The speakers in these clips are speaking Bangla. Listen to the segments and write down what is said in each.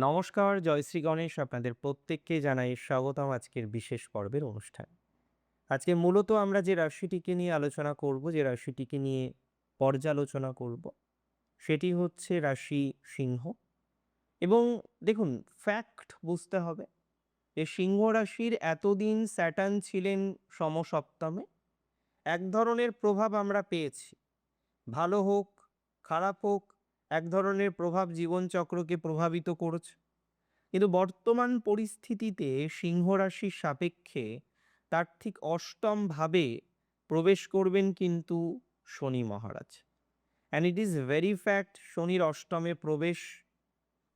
নমস্কার জয়শ্রী গণেশ আপনাদের প্রত্যেককে জানাই স্বাগতম আজকের বিশেষ পর্বের অনুষ্ঠান। আজকে মূলত আমরা যে রাশিটিকে নিয়ে আলোচনা করব, যে রাশিটিকে নিয়ে পর্যালোচনা করব, সেটি হচ্ছে রাশি সিংহ। এবং দেখুন ফ্যাক্ট বুঝতে হবে যে সিংহ রাশির এতদিন স্যাটার্ন ছিলেন সমসপ্তমে। এক ধরনের প্রভাব আমরা পেয়েছি। ভালো হোক, খারাপ হোক এক ধরনের প্রভাব জীবনচক্রকে প্রভাবিত করেছে। কিন্তু বর্তমান পরিস্থিতিতে সিংহ রাশির সাপেক্ষে তার ঠিক অষ্টম ভাবে প্রবেশ করবেন কিন্তু Shani Maharaj. And it is very fact শনির অষ্টমে প্রবেশ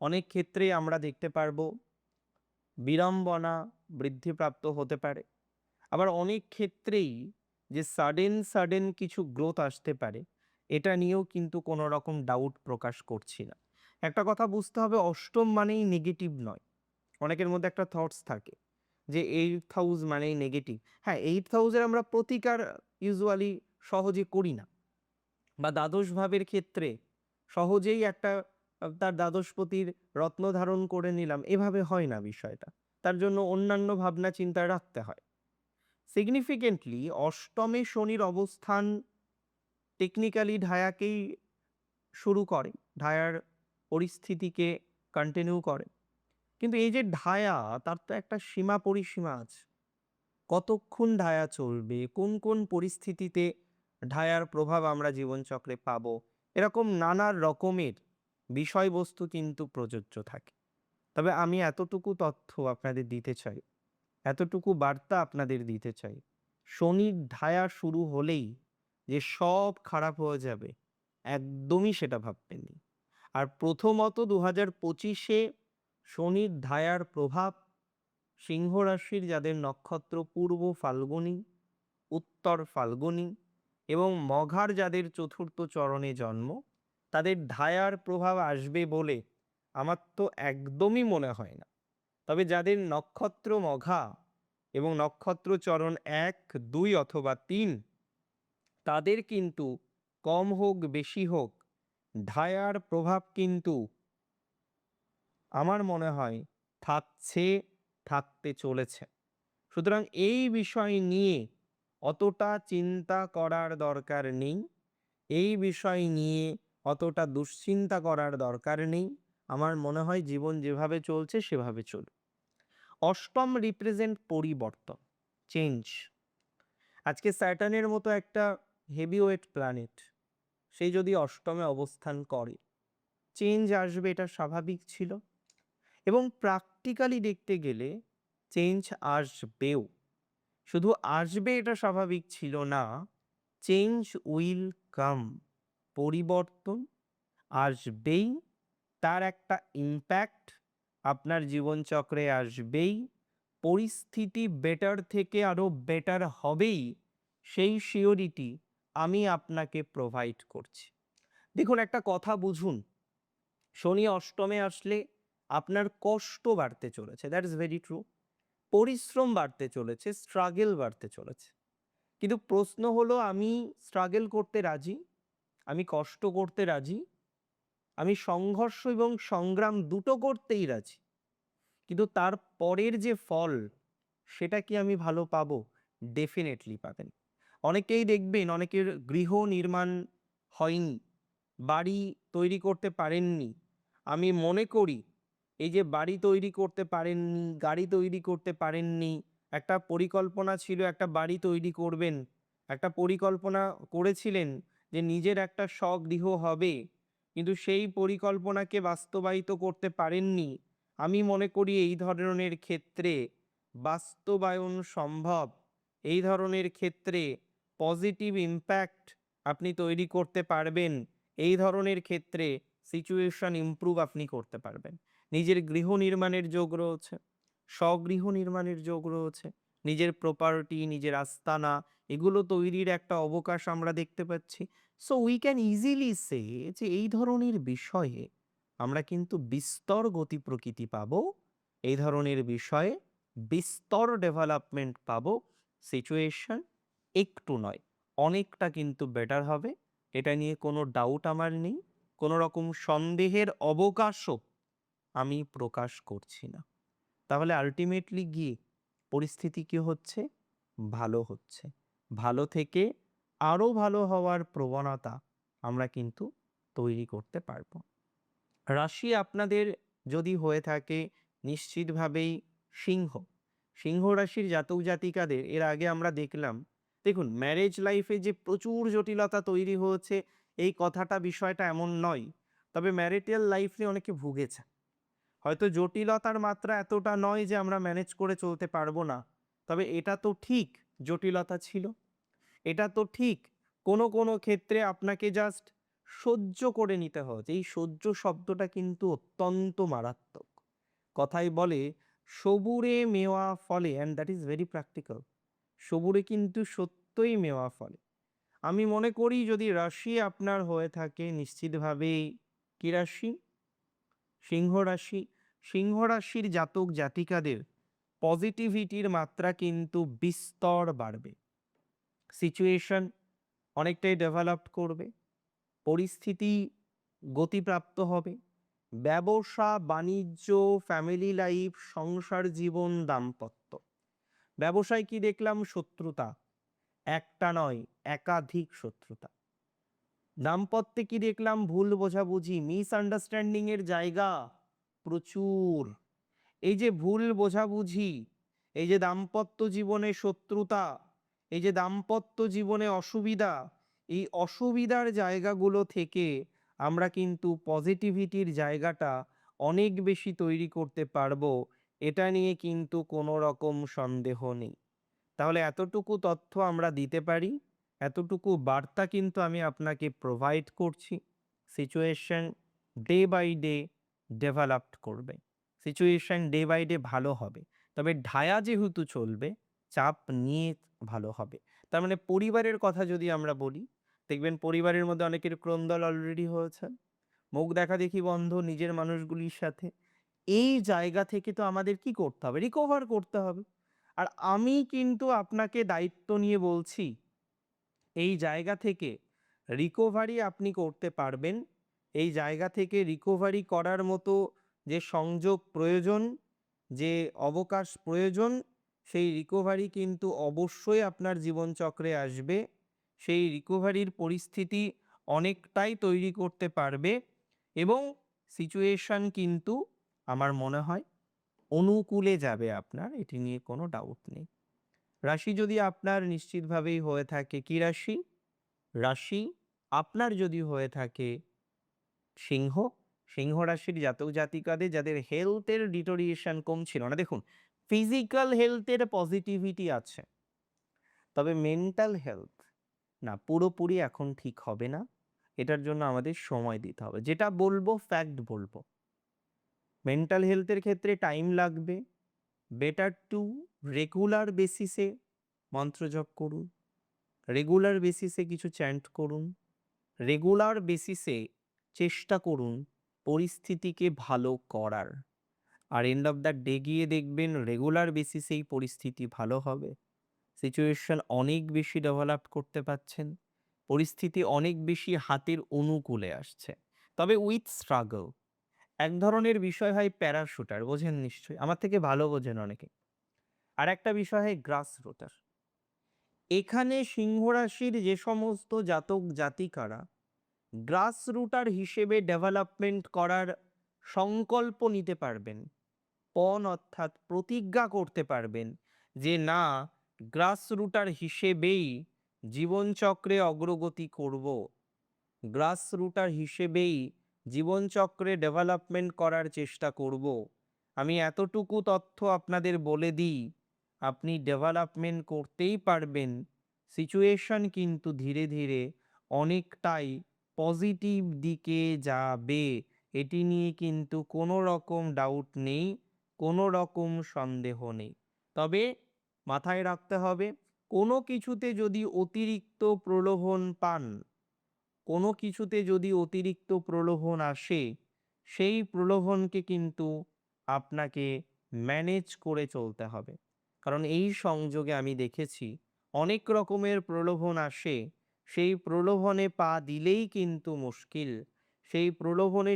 অনেক ক্ষেত্রে আমরা দেখতে পারব। বিড়ম্বনা বৃদ্ধিপ্রাপ্ত হতে পারে। আবার অনেক ক্ষেত্রেই যে সাডেন সাডেন কিছু গ্রোথ আসতে পারে। এটা নিয়েও কিন্তু কোনো রকম ডাউট প্রকাশ করছি না। একটা কথা বুঝতে হবে, অষ্টম মানেই নেগেটিভ নয়। অনেকের মধ্যে একটা থটস থাকে যে এইট হাউস মানেই নেগেটিভ হ্যাঁ এইট হাউসের আমরা প্রতিকার ইউজুয়ালি সহজে করি না। বা দ্বাদশ ভাবের ক্ষেত্রে সহজেই একটা, তার দ্বাদশপতির রত্ন ধারণ করে নিলাম, এভাবে হয় না বিষয়টা। তার জন্য অন্যান্য ভাবনা চিন্তা রাখতে হয়। সিগনিফিকেন্টলি অষ্টমে শনির অবস্থান টেকনিক্যালি ঢায়াকেই শুরু করে, ঢায়ার পরিস্থিতিকে কন্টিনিউ করে। কিন্তু এই যে ঢায়া, তার তো একটা সীমা পরিসীমা আছে। কতক্ষণ ঢায়া চলবে, কোন কোন পরিস্থিতিতে ঢায়ার প্রভাব আমরা জীবনচক্রে পাবো, এরকম নানা রকমের বিষয়বস্তু কিন্তু প্রযোজ্য থাকে। তবে আমি এতটুকু তথ্য আপনাদের দিতে চাই, এতটুকু বার্তা আপনাদের দিতে চাই, শনির ঢায়া শুরু হলেই যে সব খারাপ হয়ে যাবে, একদমই সেটা ভাববেননি। আর প্রথমত দু হাজার পঁচিশে শনির ধায়ার প্রভাব, সিংহ রাশির যাদের নক্ষত্র পূর্ব ফাল্গুনী, উত্তর ফাল্গুনী এবং মঘার যাদের চতুর্থ চরণে জন্ম, তাদের ধায়ার প্রভাব আসবে বলে আমার তো একদমই মনে হয় না। তবে যাদের নক্ষত্র মঘা এবং নক্ষত্র চরণ এক, দুই অথবা তিন তাদের কিন্তু কম হোক, বেশি হোক, ঢায়ার প্রভাব কিন্তু আমার মনে হয় থাকছে, থাকতে চলেছে। সুতরাং এই বিষয় নিয়ে অতটা চিন্তা করার দরকার নেই। এই বিষয় নিয়ে অতটা দুশ্চিন্তা করার দরকার নেই। আমার মনে হয় জীবন যেভাবে চলছে, সেভাবে চলুক। অষ্টম রিপ্রেজেন্ট পরিবর্তন চেঞ্জ আজকে স্যাটার্নের মতো একটা হেভিওয়েট প্ল্যানেট। সে যদি অষ্টমে অবস্থান করে, চেঞ্জ আসবে, এটা স্বাভাবিক ছিল। এবং প্র্যাকটিক্যালি দেখতে গেলে চেঞ্জ আসবেও। শুধু আসবে, এটা স্বাভাবিক ছিল না। চেঞ্জ উইল কাম, পরিবর্তন আসবেই, তার একটা ইম্প্যাক্ট আপনার জীবনচক্রে আসবেই, পরিস্থিতি বেটার থেকে আরও বেটার হবেই, সেই শিওরিটি আমি আপনাকে প্রোভাইড করছি। দেখুন, একটা কথা বুঝুন। শনি অষ্টমে আসলে আপনার কষ্ট বাড়তে চলেছে দ্যাট ইজ ভেরি ট্রু পরিশ্রম বাড়তে চলেছে স্ট্রাগেল বাড়তে চলেছে। কিন্তু প্রশ্ন হলো, আমি স্ট্রাগেল করতে রাজি? আমি কষ্ট করতে রাজি? আমি সংঘর্ষ এবং সংগ্রাম দুটো করতেই রাজি। কিন্তু তার পরের যে ফল, সেটা কি আমি ভালো পাবো? ডেফিনেটলি পাবেন। অনেকেই দেখবেন অনেকের গৃহ নির্মাণ হয়নি, বাড়ি তৈরি করতে পারেননি। আমি মনে করি এই যে বাড়ি তৈরি করতে পারেননি, গাড়ি তৈরি করতে পারেননি, একটা পরিকল্পনা ছিল একটা বাড়ি তৈরি করবেন, একটা পরিকল্পনা করেছিলেন যে নিজের একটা স্বগৃহ হবে, কিন্তু সেই পরিকল্পনাকে বাস্তবায়িত করতে পারেননি। আমি মনে করি এই ধরনের ক্ষেত্রে বাস্তবায়ন সম্ভব। এই ধরনের ক্ষেত্রে পজিটিভ ইম্প্যাক্ট আপনি তৈরি করতে পারবেন, এই ধরনের ক্ষেত্রে সিচুয়েশন ইমপ্রুভ আপনি করতে পারবেন। নিজের গৃহ নির্মাণের যোগ রয়েছে, স্বগৃহ নির্মাণের যোগ রয়েছে, নিজের প্রপার্টি নিজের আস্তানা, এগুলো তৈরির একটা অবকাশ আমরা দেখতে পাচ্ছি। So we can easily say যে এই ধরনের বিষয়ে আমরা কিন্তু বিস্তর গতি প্রকৃতি পাবো, এই ধরনের বিষয়ে বিস্তর ডেভেলপমেন্ট পাবো সিচুয়েশন একটু নয়, অনেকটা কিন্তু বেটার হবে। এটা নিয়ে কোনো ডাউট আমার নেই, কোনো রকম সন্দেহের অবকাশও আমি প্রকাশ করছি না। তাহলে আলটিমেটলি গিয়ে পরিস্থিতি কি হচ্ছে? ভালো হচ্ছে। ভালো থেকে আরও ভালো হওয়ার প্রবণতা আমরা কিন্তু তৈরি করতে পারব। রাশি আপনাদের যদি হয়ে থাকে, নিশ্চিতভাবেই সিংহ। সিংহ রাশির জাতক জাতিকাদের এর আগে আমরা দেখলাম দেখুন ম্যারেজ লাইফে যে প্রচুর জটিলতা তৈরি হয়েছে, এই কথাটা বিষয়টা এমন নয়। তবে ম্যারিটাল লাইফ অনেকে ভুগেছে হয়তো জটিলতার মাত্রা এতটা নয় যে আমরা ম্যানেজ করে চলতে পারব না। তবে এটা তো ঠিক, জটিলতা ছিল। এটা তো ঠিক, কোনো কোনো ক্ষেত্রে আপনাকে জাস্ট সহ্য করে নিতে হচ্ছে এই সহ্য শব্দটা কিন্তু অত্যন্ত মারাত্মক। কথাই বলে, সবুরে মেওয়া ফলে and that is very practical সবুরে কিন্তু সত্যই মেওয়া ফলে। আমি মনে করি যদি রাশি আপনার হয়ে থাকে, নিশ্চিতভাবেই কি রাশি? সিংহ রাশি। সিংহ রাশির জাতক জাতিকাদের পজিটিভিটির মাত্রা কিন্তু বিস্তর বাড়বে। সিচুয়েশন অনেকটাই ডেভেলপ করবে। পরিস্থিতি গতিপ্রাপ্ত হবে। ব্যবসা, বাণিজ্য ফ্যামিলি লাইফ সংসার জীবন দাম্পত্য। ব্যবসায় কি দেখলাম শত্রুতা? একটা নয়, একাধিক শত্রুতা। দাম্পত্যে কি দেখলাম ভুল বোঝাবুঝি মিসআন্ডারস্ট্যান্ডিং এর জায়গা? প্রচুর। এই যে ভুল বোঝাবুঝি, এই যে দাম্পত্য জীবনে শত্রুতা, এই যে দাম্পত্য জীবনে অসুবিধা, এই অসুবিধার জায়গাগুলো থেকে আমরা কিন্তু পজিটিভিটির জায়গাটা অনেক বেশি তৈরি করতে পারব এটা নিয়ে কিন্তু কোনো রকম সন্দেহ নেই। তাহলে এতটুকু তথ্য আমরা দিতে পারি, এতটুকু বার্তা কিন্তু আমি আপনাকে প্রোভাইড করছি situation day by day developed করবে। সিচুয়েশন ডে বাই ডে ভালো হবে। তবে ঢায়া যেহেতু চলবে, চাপ নিয়ে ভালো হবে। তার মানে পরিবারের কথা যদি আমরা বলি, দেখবেন পরিবারের মধ্যে অনেকের ক্রন্দল অলরেডি হয়েছে। মুখ দেখা দেখি বন্ধ, নিজের মানুষগুলির সাথে। এই জায়গা থেকে তো আমাদের কি করতে হবে? রিকভার করতে হবে। আর আমি কিন্তু আপনাকে দায়িত্ব নিয়ে বলছি, এই জায়গা থেকে রিকভারি আপনি করতে পারবেন। এই জায়গা থেকে রিকভারি করার মতো যে সংযোগ প্রয়োজন, যে অবকাশ প্রয়োজন, সেই রিকভারি কিন্তু অবশ্যই আপনার জীবনচক্রে আসবে। সেই রিকভারির পরিস্থিতি অনেকটাই তৈরি করতে পারবে এবং সিচুয়েশন কিন্তু আমার মনে হয় অনুকূলে যাবে আপনার, এটি নিয়ে কোনো ডাউট নেই। রাশি যদি আপনার নিশ্চিতভাবেই হয়ে থাকে, কি রাশি? রাশি আপনার যদি হয়ে থাকে সিংহ। সিংহ রাশির জাতক জাতিকাদের যাদের হেলথের ডিটোরিয়েশন কম ছিল না। দেখুন ফিজিক্যাল হেলথের পজিটিভিটি আছে, তবে মেন্টাল হেলথ না, পুরোপুরি এখন ঠিক হবে না। এটার জন্য আমাদের সময় দিতে হবে। যেটা বলব ফ্যাক্ট বলব। মেন্টাল হেলথের ক্ষেত্রে টাইম লাগবে। বেটার টু রেগুলার বেসিসে মন্ত্রজপ করুন। রেগুলার বেসিসে কিছু চ্যান্ট করুন। রেগুলার বেসিসে চেষ্টা করুন পরিস্থিতিকে ভালো করার। আর এন্ড অফ দ্য ডে গিয়ে দেখবেন রেগুলার বেসিসেই পরিস্থিতি ভালো হবে। সিচুয়েশন অনেক বেশি ডেভেলপ করতে পারছেন। পরিস্থিতি অনেক বেশি হাতের অনুকূলে আসছে। তবে উইথ স্ট্রাগল এক ধরনের বিষয় হয় প্যারাশুটার, বোঝেন নিশ্চয়ই? আমার থেকে ভালো বোঝেন অনেকে। আর একটা বিষয় হয় গ্রাস রুটার এখানে সিংহ রাশির যে সমস্ত জাতক জাতিকারা গ্রাস রুটার হিসেবে ডেভেলপমেন্ট করার সংকল্প নিতে পারবেন, পণ অর্থাৎ প্রতিজ্ঞা করতে পারবেন যে না গ্রাস রুটার হিসেবেই জীবনচক্রে অগ্রগতি করব। গ্রাস রুটার হিসেবেই জীবনচক্রে ডেভেলপমেন্ট করার চেষ্টা করব। আমি এতটুকু তথ্য আপনাদের বলে দিই, আপনি ডেভেলপমেন্ট করতেই পারবেন। সিচুয়েশন কিন্তু ধীরে ধীরে অনেকটাই পজিটিভ দিকে যাবে। এটি নিয়ে কিন্তু কোনো রকম ডাউট নেই, কোনো রকম সন্দেহ নেই। তবে মাথায় রাখতে হবে, কোনো কিছুতে যদি অতিরিক্ত প্রলোভন পান কোনো কিছুতে যদি অতিরিক্ত প্রলোভন আসে, সেই প্রলোভনকে কিন্তু আপনাকে ম্যানেজ করে চলতে হবে। কারণ এই সংযোগে আমি দেখেছি, অনেক রকমের প্রলোভন আসে, সেই প্রলোভনে পা দিলেই কিন্তু মুশকিল। সেই প্রলোভনে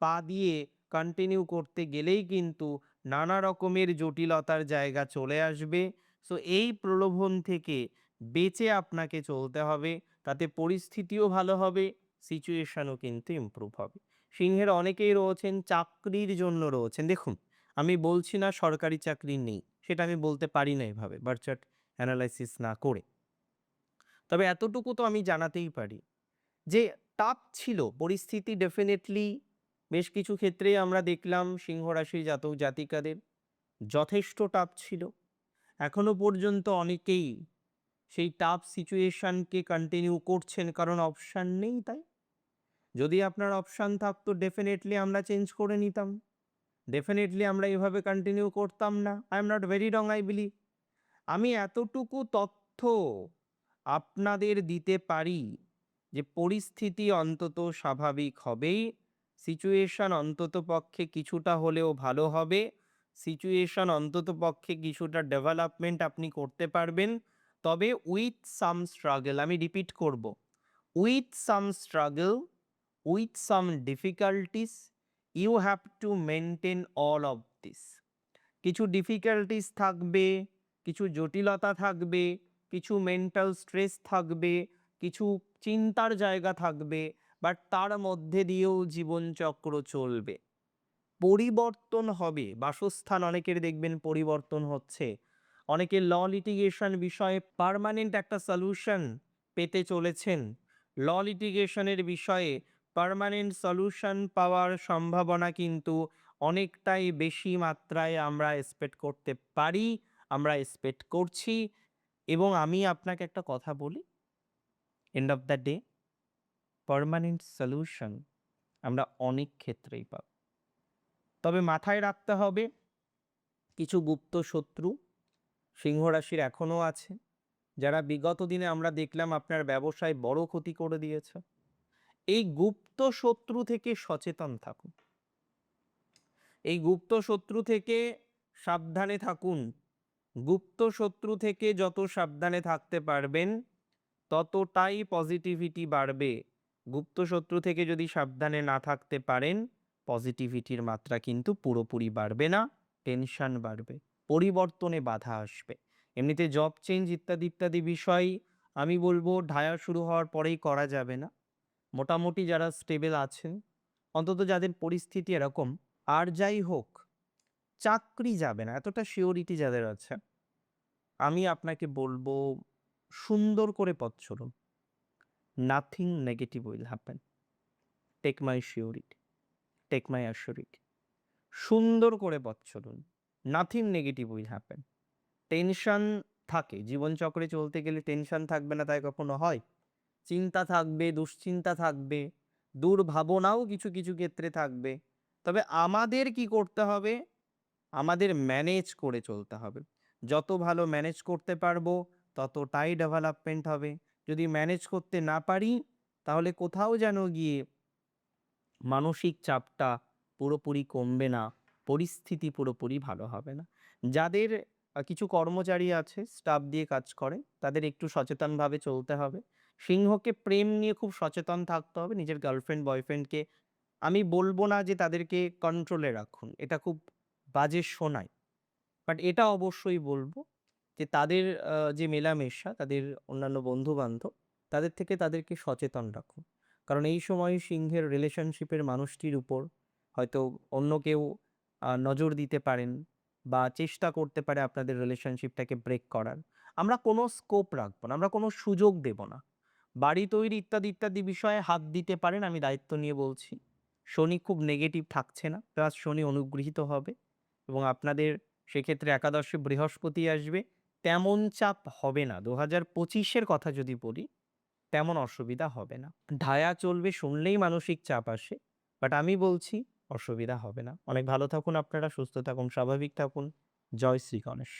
পা দিয়ে কন্টিনিউ করতে গেলেই কিন্তু নানা রকমের জটিলতার জায়গা চলে আসবে। সো এই প্রলোভন থেকে বেঁচে আপনাকে চলতে হবে। তাতে পরিস্থিতিও ভালো হবে সিচুয়েশনও কিন্তু ইমপ্রুভ হবে। সিংহের অনেকেই রয়েছেন, চাকরির জন্য রয়েছেন। দেখুন, আমি বলছি না সরকারি চাকরি নেই, সেটা আমি বলতে পারি না এভাবে বার্চার্ট অ্যানালাইসিস না করে। তবে এতটুকু তো আমি জানাতেই পারি যে টাফ ছিল, পরিস্থিতি ডেফিনেটলি বেশ কিছু ক্ষেত্রে আমরা দেখলাম সিংহ রাশির জাতক জাতিকাদের যথেষ্ট টাফ ছিল। এখনও পর্যন্ত অনেকেই সেই টাফ সিচুয়েশানকে কন্টিনিউ করছেন কারণ অপশান নেই তাই? যদি আপনার অপশান থাকতো ডেফিনেটলি আমরা চেঞ্জ করে নিতাম। ডেফিনেটলি আমরা এভাবে কন্টিনিউ করতাম না। I am not very wrong I believe আমি এতটুকু তথ্য আপনাদের দিতে পারি যে, পরিস্থিতি অন্তত স্বাভাবিক হবেই। সিচুয়েশান অন্তত পক্ষে কিছুটা হলেও ভালো হবে। সিচুয়েশান অন্তত পক্ষে কিছুটা ডেভেলপমেন্ট আপনি করতে পারবেন। তবে উইথ সাম স্ট্রাগল আমি রিপিট করব। With some struggle with some difficulties you have to maintain all of this কিছু ডিফিকাল্টিস থাকবে, কিছু জটিলতা থাকবে, কিছু মেন্টাল স্ট্রেস থাকবে, কিছু চিন্তার জায়গা থাকবে বাট তার মধ্যে দিয়েও জীবনচক্র চলবে। পরিবর্তন হবে। বাসস্থান অনেকের দেখবেন পরিবর্তন হচ্ছে। অনেকে ল লিটিগেশন বিষয়ে পার্মানেন্ট একটা সলিউশন পেতে চলেছেন। ল লিটিগেশনের বিষয়ে পার্মানেন্ট সলিউশন পাওয়ার সম্ভাবনা কিন্তু অনেকটাই বেশি মাত্রায় আমরা এক্সপেক্ট করতে পারি, আমরা এক্সপেক্ট করছি। এবং আমি আপনাকে একটা কথা বলি। End of the day permanent solution আমরা অনেক ক্ষেত্রেই পাব। তবে মাথায় রাখতে হবে, কিছু গুপ্ত শত্রু সিংহ রাশির এখনও আছে। যারা বিগত দিনে আমরা দেখলাম আপনার ব্যবসায় বড় ক্ষতি করে দিয়েছে। এই গুপ্ত শত্রু থেকে সচেতন থাকুন। এই গুপ্ত শত্রু থেকে সাবধানে থাকুন। গুপ্ত শত্রু থেকে যত সাবধানে থাকতে পারবেন, ততটাই পজিটিভিটি বাড়বে। গুপ্ত শত্রু থেকে যদি সাবধানে না থাকতে পারেন পজিটিভিটির মাত্রা কিন্তু পুরোপুরি বাড়বে না টেনশন বাড়বে। পরিবর্তনে বাধা আসবে। এমনিতে জব চেঞ্জ ইত্যাদি ইত্যাদি বিষয় আমি বলব ঢায়া শুরু হওয়ার পরেই করা যাবে না। মোটামুটি যারা স্টেবল আছেন, অন্তত যাদের পরিস্থিতি এরকম, আর যাই হোক, চাকরি যাবে না, এতটা শিওরিটি যাদের আছে, আমি আপনাকে বলব সুন্দর করে পথ চলুন। Nothing negative will happen take my surety take my assurity সুন্দর করে পথ চলুন। Nothing negative will happen tension থাকে। জীবনচক্রে চলতে গেলে টেনশন থাকবে না, তাই কখনো হয়? চিন্তা থাকবে, দুশ্চিন্তা থাকবে, দুর্ভাবনাও কিছু কিছু ক্ষেত্রে থাকবে। তবে আমাদের কি করতে হবে? আমাদের ম্যানেজ করে চলতে হবে। যত ভালো ম্যানেজ করতে পারব ততটাই ডেভেলপমেন্ট হবে। যদি ম্যানেজ করতে না পারি, তাহলে কোথাও যেন গিয়ে মানসিক চাপটা পুরোপুরি কমবে না। পরিস্থিতি পুরোপুরি ভালো হবে না। যাদের কিছু কর্মচারী আছে স্টাফ দিয়ে কাজ করে, তাদের একটু সচেতনভাবে চলতে হবে। সিংহকে প্রেম নিয়ে খুব সচেতন থাকতে হবে, নিজের গার্লফ্রেন্ড বয়ফ্রেন্ডকে আমি বলব না যে তাদেরকে কন্ট্রোলে রাখুন, এটা খুব বাজে শোনায়। বাট এটা অবশ্যই বলব যে তাদের যে মেলামেশা, তাদের অন্যান্য বন্ধু বান্ধব তাদের থেকে তাদেরকে সচেতন রাখুন। কারণ এই সময় সিংহের রিলেশনশিপের মানুষটির উপর হয়তো অন্য কেউ নজর দিতে পারেন বা চেষ্টা করতে পারে আপনাদের রিলেশনশিপটাকে ব্রেক করার। আমরা কোনো স্কোপ রাখব না, আমরা কোনো সুযোগ দেব না। বাড়ি তৈরি ইত্যাদি ইত্যাদি বিষয়ে হাত দিতে পারেন, আমি দায়িত্ব নিয়ে বলছি। শনি খুব নেগেটিভ থাকছে না প্লাস শনি অনুগৃহীত হবে এবং আপনাদের সেক্ষেত্রে একাদশে বৃহস্পতি আসবে। তেমন চাপ হবে না দু হাজার পঁচিশের কথা যদি বলি, তেমন অসুবিধা হবে না। ঢায়া চলবে, শুনলেই মানসিক চাপ আসে বাট আমি বলছি অসুবিধা হবে না। অনেক ভালো থাকুন আপনারা সুস্থ থাকুন স্বাভাবিক থাকুন। জয় শ্রী গণেশ।